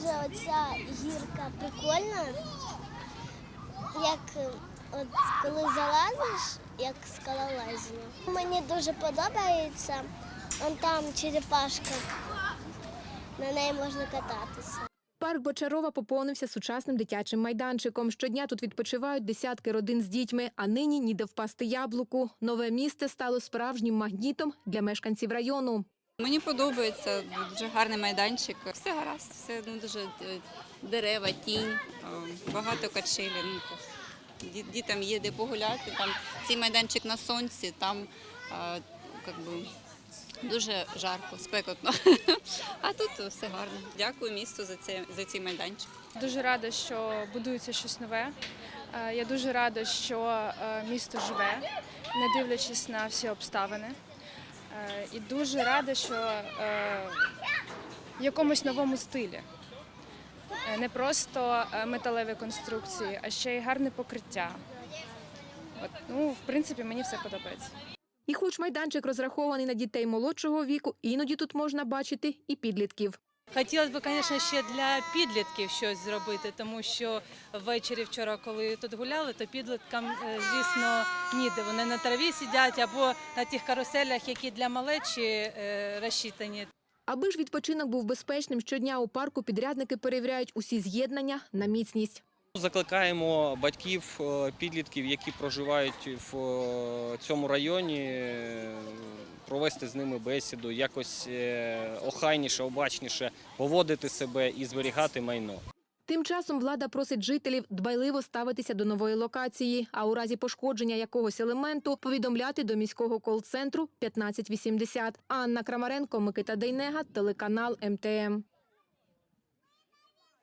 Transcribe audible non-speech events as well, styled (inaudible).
дуже оця гірка прикольна. Як е, от коли залазиш, як скалолазіння. Мені дуже подобається. Он там черепашка. На неї можна кататися. Парк Бочарова поповнився сучасним дитячим майданчиком. Щодня тут відпочивають десятки родин з дітьми, а нині ніде впасти яблуку. Нове місце стало справжнім магнітом для мешканців району. Мені подобається дуже гарний майданчик. Все гаразд, все ну дуже е, дерева, тінь, е, багато качелі. Ну, дітям є де погуляти. Там цей майданчик на сонці, там е, как би, дуже жарко, спекотно. (laughs) А тут все гарно. Дякую місту за цей, за цей майданчик. Дуже рада, що будується щось нове. Е, Я дуже рада, що е, місто живе, не дивлячись на всі обставини. Е, І дуже рада, що е, в якомусь новому стилі. Е, Не просто металеві конструкції, а ще й гарне покриття. От, ну, в принципі, мені все подобається. І хоч майданчик розрахований на дітей молодшого віку, іноді тут можна бачити і підлітків. Хотілося б, звісно, ще для підлітків щось зробити, тому що ввечері вчора, коли тут гуляли, то підліткам, е, звісно, ніде. Вони на траві сидять або на тих каруселях, які для малечі е, розчитані. Аби ж відпочинок був безпечним, щодня у парку підрядники перевіряють усі з'єднання на міцність. Закликаємо батьків е, підлітків, які проживають в цьому районі, провести з ними бесіду, якось е, охайніше, обачніше поводити себе і зберігати майно. Тим часом влада просить жителів дбайливо ставитися до нової локації, а у разі пошкодження якогось елементу повідомляти до міського кол-центру 1580. Анна Крамаренко, Микита Дейнега, телеканал МТМ.